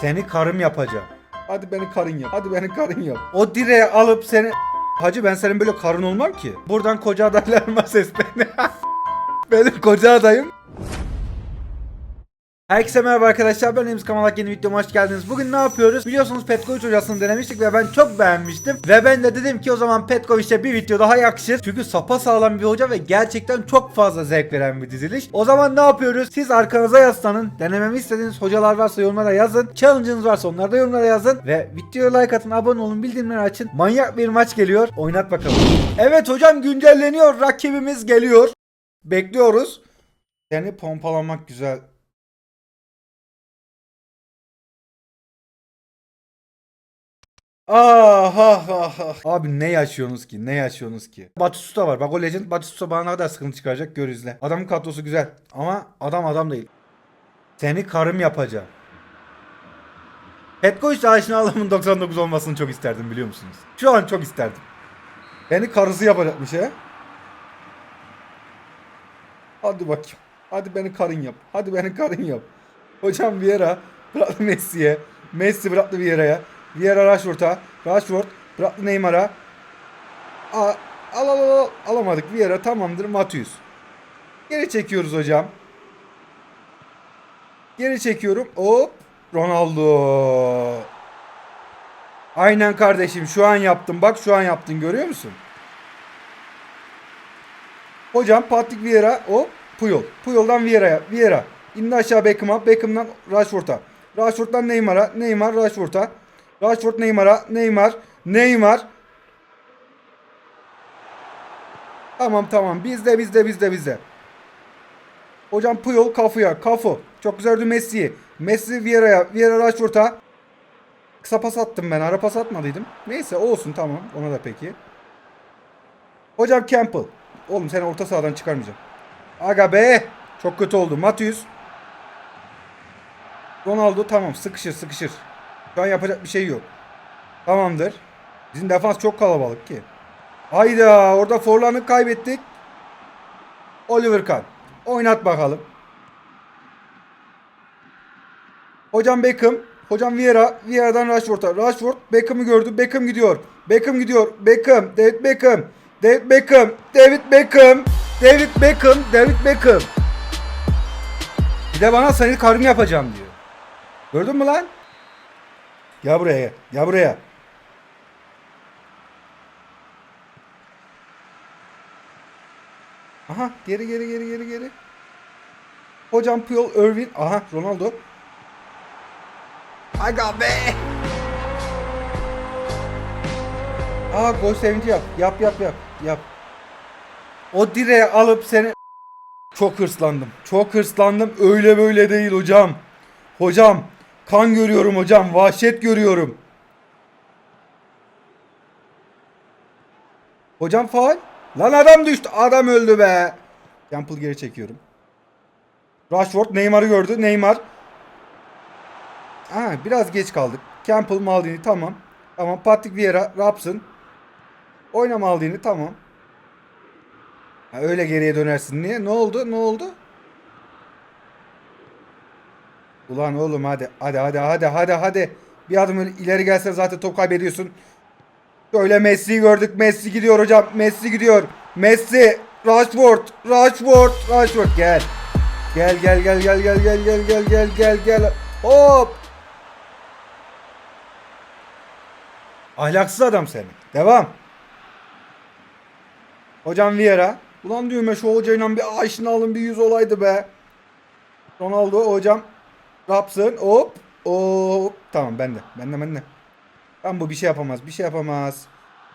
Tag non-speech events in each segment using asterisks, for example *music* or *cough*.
Seni karım yapacağım. Hadi beni karın yap. Hadi beni karın yap. O direği alıp seni... Hacı ben senin böyle karın olmam ki. Buradan koca adaylarıma *laughs* seslen. Benim koca adayım. Herkese merhaba arkadaşlar ben Emz Kamalak yeni videoma hoş geldiniz. Bugün ne yapıyoruz? Biliyorsunuz Petkovic hocasını denemiştik ve ben çok beğenmiştim. Ve ben de dedim ki o zaman Petkovic'e bir video daha yakışır. Çünkü sapa sağlam bir hoca ve gerçekten çok fazla zevk veren bir diziliş. O zaman ne yapıyoruz? Siz arkanıza yaslanın. Denememi istediğiniz hocalar varsa yorumlara yazın. Challenge'ınız varsa onları da yorumlara yazın. Ve videoya like atın, abone olun, bildirimleri açın. Manyak bir maç geliyor. Oynat bakalım. Evet hocam güncelleniyor. Rakibimiz geliyor. Bekliyoruz. Seni pompalamak güzel. Ah ah ah ah. Abi ne yaşıyorsunuz ki? Ne yaşıyorsunuz ki? Batistuta var. Bak o Legend Batistuta bana ne kadar sıkıntı çıkaracak gör izle. Adamın kadrosu güzel. Ama adam adam değil. Seni karım yapacağım. Petkovic aşina adamın 99 olmasını çok isterdim biliyor musunuz? Şu an çok isterdim. Beni karısı yapacakmış he. Hadi bakayım. Hadi beni karın yap. Hadi beni karın yap. Hocam Vieira bıraktı Messi'ye. Messi bıraktı Vieira'ya. Vieira Rashford'a. Rashford bıraktı Neymar'a. Al al al al. Alamadık. Vieira tamamdır. Matius. Geri çekiyoruz hocam. Geri çekiyorum. Hop. Ronaldo. Aynen kardeşim şu an yaptım. Bak şu an yaptın görüyor musun? Hocam Patrick Vieira o Puyol. Puyol'dan Vieira'ya. Vieira. İndi aşağı Beckham'a. Beckham'dan Rashford'a. Rashford'dan Neymar'a. Neymar Rashford'a. Rashford Neymar'a. Neymar. Neymar. Tamam tamam. Bizde bizde bizde bizde. Hocam Puyol Kafu'ya. Kafu. Çok güzel Messi'yi. Messi Vieira'ya. Vieira Rashford'a. Kısa pas attım ben. Ara pas atmadıydım. Neyse olsun tamam. Ona da peki. Hocam Campbell. Oğlum seni orta sahadan çıkarmayacağım. Aga be. Çok kötü oldu. Matius. Ronaldo tamam sıkışır sıkışır. Şu an yapacak bir şey yok. Tamamdır. Bizim defans çok kalabalık ki. Hayda orada Forlan'ı kaybettik. Oliver Kahn. Oynat bakalım. Hocam Beckham. Hocam Vieira. Vieira'dan Rashford'a. Rashford Beckham'ı gördü. Beckham gidiyor. Beckham gidiyor. Beckham. David Beckham. David Beckham. David Beckham. David Beckham. David Beckham. Bir de bana seni karım yapacağım diyor. Gördün mü lan? Gel buraya. gel. Gel buraya. Aha geri geri geri geri geri. Hocam Puyol, Irvin. Aha Ronaldo. Aga be. Aa gol sevinci yap. Yap yap yap. Yap. O direği alıp seni Çok hırslandım. Çok hırslandım. Öyle böyle değil hocam. Hocam kan görüyorum hocam. Vahşet görüyorum. Hocam faal. Lan adam düştü. Adam öldü be. Campbell geri çekiyorum. Rashford Neymar'ı gördü. Neymar. Ha, biraz geç kaldık. Campbell Maldini tamam. Tamam. Patrick Vieira, Robson. Oyna Maldini tamam. Ha, öyle geriye dönersin. Niye? Ne oldu? Ne oldu? Ulan oğlum hadi. Hadi hadi hadi hadi hadi. Bir adım ileri gelse zaten top kaybediyorsun. Şöyle Messi'yi gördük. Messi gidiyor hocam. Messi gidiyor. Messi. Rashford. Rashford. Rashford gel. Gel gel gel gel gel gel gel gel gel gel gel. Hop. Ahlaksız adam seni. Devam. Hocam Vieira. Ulan diyorum ya şu hocayla bir aşina alın bir yüz olaydı be. Ronaldo hocam. Rapsın hop. Hop. Tamam bende. Bende bende. Tam bu bir şey yapamaz. Bir şey yapamaz.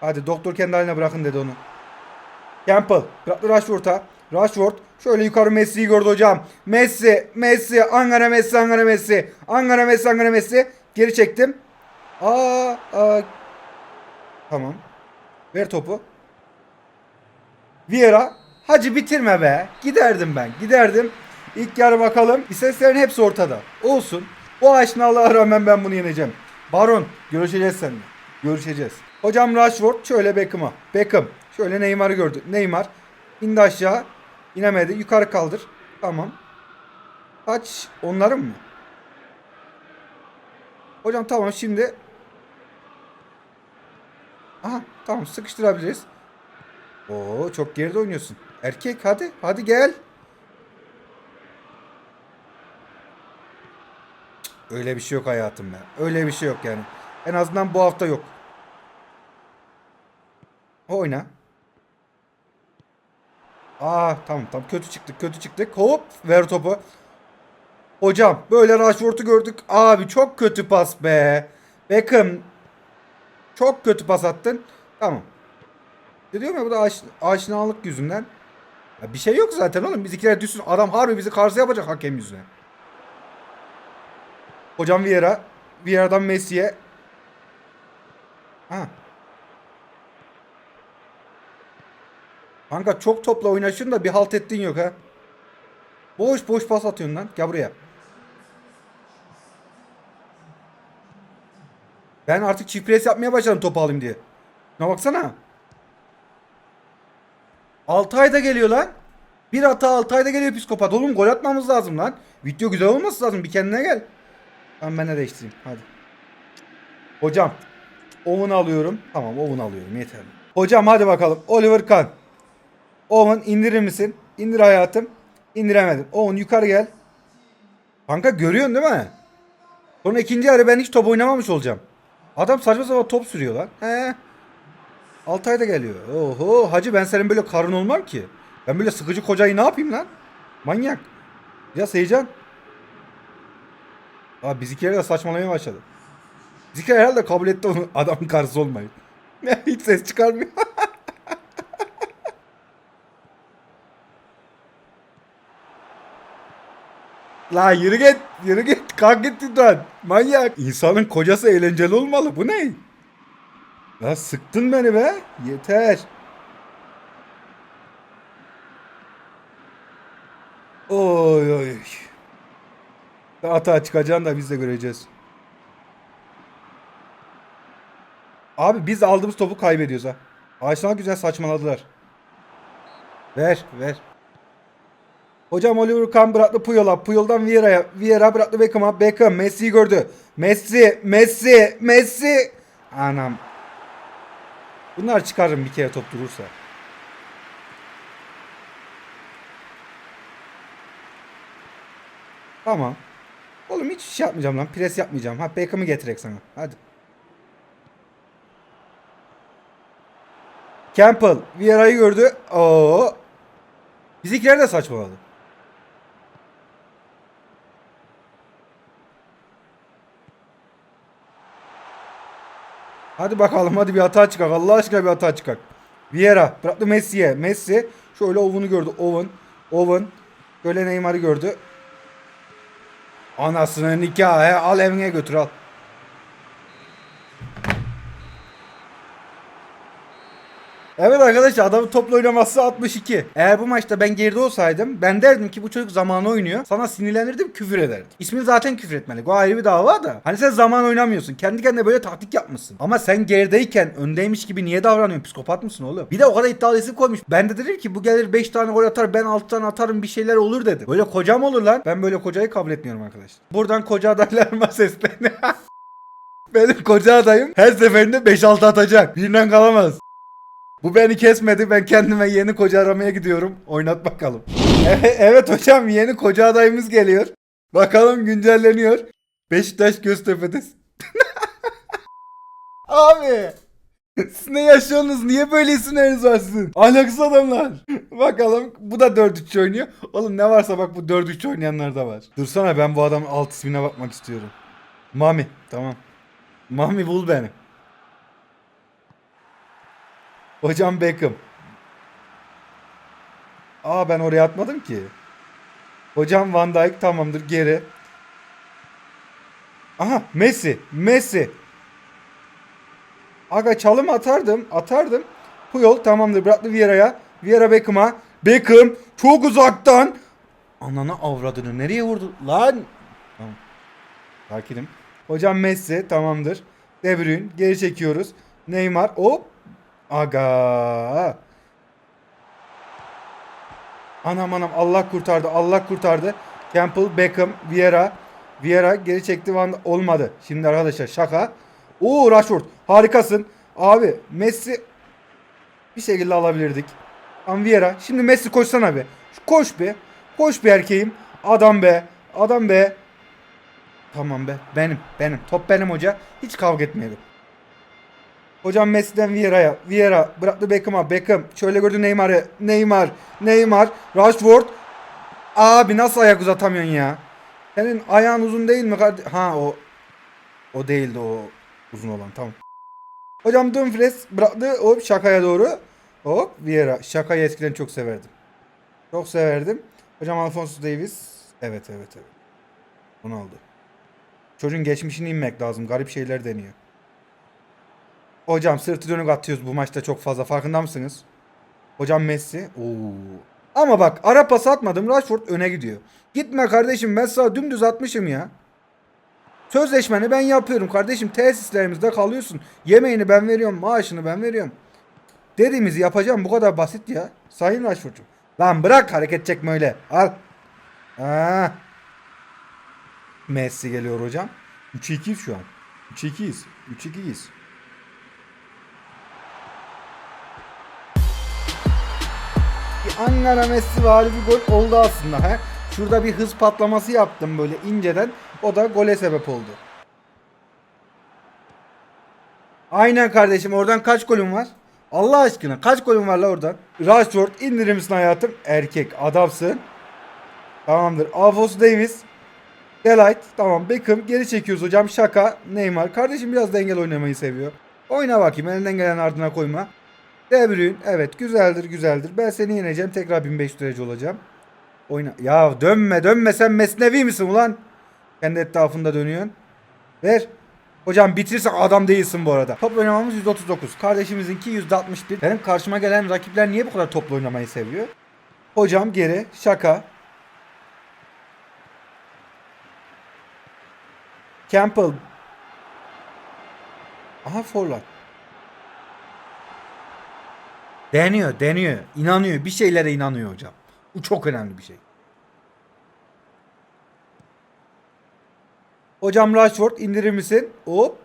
Hadi doktor kendi haline bırakın dedi onu. Campbell. Bıraktı Rashford'a. Rashford. Şöyle yukarı Messi'yi gördü hocam. Messi. Messi. Ankara Messi. Ankara Messi. Ankara Messi. Ankara Messi. Geri çektim. Aa, aa. Tamam. Ver topu. Vieira. Hacı bitirme be. Giderdim ben. Giderdim. İlk yarı bakalım. İstatistiklerin hepsi ortada. Olsun. O aşinalığa rağmen ben bunu yeneceğim. Baron. Görüşeceğiz seninle. Görüşeceğiz. Hocam Rashford şöyle Beckham'a. Beckham. Şöyle Neymar'ı gördü. Neymar. indi aşağı. İnemedi. Yukarı kaldır. Tamam. Kaç? Onların mı? Hocam tamam şimdi. Aha tamam sıkıştırabiliriz. Oo çok geride oynuyorsun. Erkek hadi hadi gel. Öyle bir şey yok hayatım ya. Öyle bir şey yok yani. En azından bu hafta yok. Oyna. Aa tamam tamam kötü çıktık kötü çıktık. Hop ver topu. Hocam böyle Rashford'u gördük. Abi çok kötü pas be. Beckham çok kötü pas attın. Tamam. Diyorum ya bu da aş, aşinalık yüzünden. Ya bir şey yok zaten oğlum. Bizimkiler düşsün. Adam harbi bizi karşı yapacak hakem yüzüne. Hocam Vieira. Vieira'dan Messi'ye. Ha. Kanka çok topla oynaşın da bir halt ettiğin yok ha. Boş boş pas atıyorsun lan. Gel buraya. Ben artık çift pres yapmaya başladım topu alayım diye. Şuna baksana. 6 ayda geliyor lan. Bir hata 6 ayda geliyor psikopat. Oğlum gol atmamız lazım lan. Video güzel olması lazım. Bir kendine gel. Tamam ben de değiştireyim. Hadi. Hocam. Owen alıyorum. Tamam Owen alıyorum yeterli. Hocam hadi bakalım. Oliver Kahn. Owen indirir misin? İndir hayatım. İndiremedim. Owen yukarı gel. Kanka görüyorsun değil mi? Sonra ikinci yarı ben hiç top oynamamış olacağım. Adam saçma sapan top sürüyor lan. He. Altay'da geliyor. Oho hacı ben senin böyle karın olmam ki. Ben böyle sıkıcı kocayı ne yapayım lan? Manyak. Ya Seycan. Abi bizimkiler de saçmalamaya başladı. Bizimkiler herhalde kabul etti onu *laughs* adamın karısı olmayı. *laughs* Hiç ses çıkarmıyor. *laughs* La yürü git. Yürü git. Kalk git lütfen. Manyak. İnsanın kocası eğlenceli olmalı. Bu ne? Ya sıktın beni be. Yeter. Oy oy. Hata çıkacağını da biz de göreceğiz. Abi biz aldığımız topu kaybediyoruz ha. Ağaçlar güzel saçmaladılar. Ver ver. Hocam Oliver Kahn bıraktı Puyol'a. Puyol'dan Vieira'ya. Vieira bıraktı Beckham'a. Beckham Messi'yi gördü. Messi, Messi, Messi. Anam. Bunlar çıkarırım bir kere top durursa. Tamam. Oğlum hiç şey yapmayacağım lan. Pres yapmayacağım. Ha Beckham'ı getirek sana. Hadi. Campbell Vieira'yı gördü. Oo. Bizimkiler de saçmaladı. Hadi bakalım hadi bir hata çıkar. Allah aşkına bir hata çıkar. Vieira bıraktı Messi'ye. Messi şöyle Owen'u gördü. Owen. Owen. Böyle Neymar'ı gördü. Anasını nikahı al evine götür al. Evet arkadaşlar adamın topla oynaması 62. Eğer bu maçta ben geride olsaydım ben derdim ki bu çocuk zamanı oynuyor. Sana sinirlenirdim küfür ederdim. İsmini zaten küfür etmeli. Bu ayrı bir dava da. Hani sen zaman oynamıyorsun. Kendi kendine böyle taktik yapmışsın. Ama sen gerideyken öndeymiş gibi niye davranıyorsun? Psikopat mısın oğlum? Bir de o kadar iddialı isim koymuş. Ben de dedim ki bu gelir 5 tane gol atar ben 6 tane atarım bir şeyler olur dedim. Böyle kocam olur lan. Ben böyle kocayı kabul etmiyorum arkadaşlar. Buradan koca adaylarıma *laughs* sesleniyorum. *laughs* Benim koca adayım her seferinde 5-6 atacak. Birinden kalamaz. Bu beni kesmedi. Ben kendime yeni koca aramaya gidiyorum. Oynat bakalım. *laughs* Evet, evet hocam yeni koca adayımız geliyor. Bakalım güncelleniyor. Beşiktaş Göztepe'desin. *laughs* Abi. Siz ne yaşıyorsunuz? Niye böyle isimleriniz var sizin? Ahlaksız adamlar. *laughs* Bakalım bu da 4-3 oynuyor. Oğlum ne varsa bak bu 4-3 oynayanlar da var. Dursana ben bu adamın alt ismine bakmak istiyorum. Mami. Tamam. Mami bul beni. Hocam Beckham. Aa ben oraya atmadım ki. Hocam Van Dijk tamamdır geri. Aha Messi. Messi. Aga çalım atardım. Atardım. Puyol tamamdır bıraktı Vieira'ya. Vieira Beckham'a. Beckham çok uzaktan. Ananı avradını nereye vurdu? Lan. Tamam. Sakinim. Hocam Messi tamamdır. De Bruyne geri çekiyoruz. Neymar hop Aga. Anam anam Allah kurtardı Allah kurtardı. Campbell, Beckham, Vieira. Vieira geri çekti olmadı. Şimdi arkadaşlar şaka. Oo Rashford harikasın. Abi Messi bir şekilde alabilirdik. Ama Vieira şimdi Messi koşsana be. Koş be. Koş be erkeğim. Adam be. Adam be. Tamam be. Benim. Benim. Top benim hoca. Hiç kavga etmeyelim. Hocam Messi'den Vieira'ya. Vieira bıraktı Beckham'a. Beckham. Şöyle gördü Neymar'ı. Neymar. Neymar. Rashford. Abi nasıl ayak uzatamıyorsun ya? Senin ayağın uzun değil mi kardeşim? Ha o. O değildi o uzun olan. Tamam. Hocam Dumfries bıraktı. Hop şakaya doğru. Hop Vieira. Şakayı eskiden çok severdim. Çok severdim. Hocam Alphonso Davis. Evet evet evet. Onu aldı. Çocuğun geçmişini inmek lazım. Garip şeyler deniyor. Hocam sırtı dönük atıyoruz bu maçta çok fazla. Farkında mısınız? Hocam Messi. Oo. Ama bak ara pas atmadım. Rashford öne gidiyor. Gitme kardeşim ben sana dümdüz atmışım ya. Sözleşmeni ben yapıyorum kardeşim. Tesislerimizde kalıyorsun. Yemeğini ben veriyorum. Maaşını ben veriyorum. Dediğimizi yapacağım. Bu kadar basit ya. Sayın Rashford'cum. Lan bırak hareket çekme öyle. Al. Aa. Messi geliyor hocam. 3-2'yiz şu an. 3-2'yiz. 3-2'yiz. Bir Ankara Messi vari bir gol oldu aslında. He? Şurada bir hız patlaması yaptım böyle inceden. O da gole sebep oldu. Aynen kardeşim oradan kaç golün var? Allah aşkına kaç golün var la oradan? Rashford indirir misin hayatım? Erkek adamsın. Tamamdır. Alphonso Davis. Delight. Tamam. Beckham. Geri çekiyoruz hocam. Şaka. Neymar. Kardeşim biraz dengel oynamayı seviyor. Oyna bakayım. Elinden gelen ardına koyma. De. Evet. Güzeldir. Güzeldir. Ben seni yeneceğim. Tekrar 1500 derece olacağım. Oyna. Ya dönme. Dönme. Sen mesnevi misin ulan? Kendi etrafında dönüyorsun. Ver. Hocam bitirsen adam değilsin bu arada. Top oynamamız 139. Kardeşimizinki 161. Benim karşıma gelen rakipler niye bu kadar toplu oynamayı seviyor? Hocam geri. Şaka. Campbell. Aha forlar. Deniyor, deniyor. İnanıyor. Bir şeylere inanıyor hocam. Bu çok önemli bir şey. Hocam Rashford indirir misin? Hop.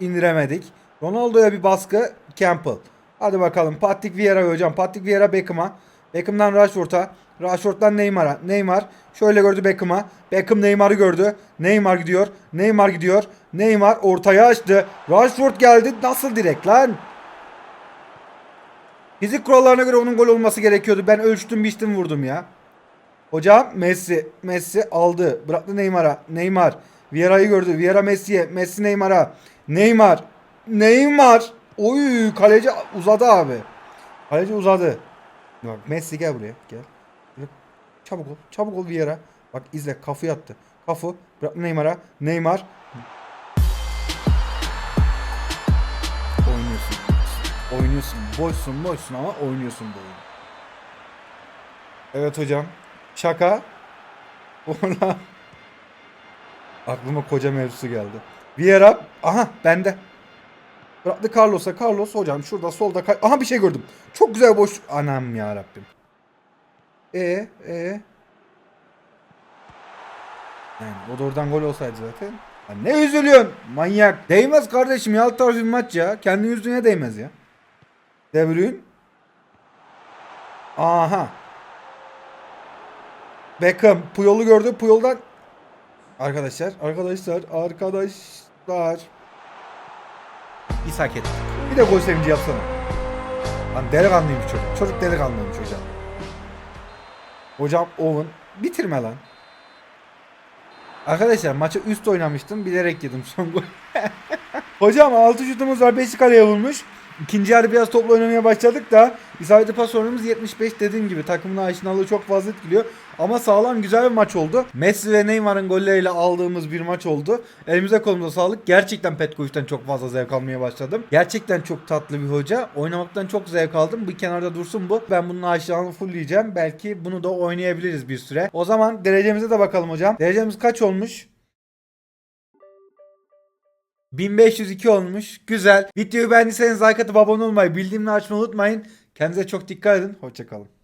İndiremedik. Ronaldo'ya bir baskı. Campbell. Hadi bakalım. Patrick Vieira hocam. Patrick Vieira Beckham'a. Beckham'dan Rashford'a. Rashford'dan Neymar'a. Neymar. Şöyle gördü Beckham'a. Beckham Neymar'ı gördü. Neymar gidiyor. Neymar gidiyor. Neymar ortaya açtı. Rashford geldi. Nasıl direkt lan? Fizik kurallarına göre onun gol olması gerekiyordu. Ben ölçtüm biçtim vurdum ya. Hocam Messi. Messi aldı. Bıraktı Neymar'a. Neymar. Vieira'yı gördü. Vieira Messi'ye. Messi Neymar'a. Neymar. Neymar. Oy kaleci uzadı abi. Kaleci uzadı. Bak Messi gel buraya. Gel. Çabuk ol. Çabuk ol Vieira. Bak izle. Kafu yattı. Kafu. Bıraktı Neymar'a. Neymar. Oynuyorsun. Boşsun boşsun ama oynuyorsun bu oyunu. Evet hocam. Şaka. Ona aklıma koca mevzusu geldi. Vieira. Aha bende. Bıraktı Carlos'a. Carlos hocam şurada solda. kay- Aha bir şey gördüm. Çok güzel boş. Anam ya Rabbim. E e. Yani o da oradan gol olsaydı zaten. Ya ne üzülüyorsun? Manyak. Değmez kardeşim ya. Alt tarafı bir maç ya. Kendi yüzüne değmez ya. De Bruyne. Aha. Beckham Puyol'u gördü. Puyol'dan Arkadaşlar, arkadaşlar, arkadaşlar. İshak etti. Bir de gol sevinci yapsana. Lan delikanlıymış çocuk. Çocuk delikanlıymış hocam. Hocam Owen bitirme lan. Arkadaşlar maçı üst oynamıştım. Bilerek yedim son gol. *laughs* Hocam 6 şutumuz var. 5'i kaleye vurmuş. İkinci yarı biraz toplu oynamaya başladık da isabetli pas oranımız 75 dediğim gibi takımın aşinalığı çok fazla etkiliyor. Ama sağlam güzel bir maç oldu. Messi ve Neymar'ın golleriyle aldığımız bir maç oldu. Elimize kolumuza sağlık. Gerçekten Petkoviç'ten çok fazla zevk almaya başladım. Gerçekten çok tatlı bir hoca. Oynamaktan çok zevk aldım. Bir kenarda dursun bu. Ben bunun aşinalığını fullleyeceğim. Belki bunu da oynayabiliriz bir süre. O zaman derecemize de bakalım hocam. Derecemiz kaç olmuş? 1502 olmuş. Güzel. Videoyu beğendiyseniz like atıp abone olmayı, bildirimleri açmayı unutmayın. Kendinize çok dikkat edin. Hoşçakalın.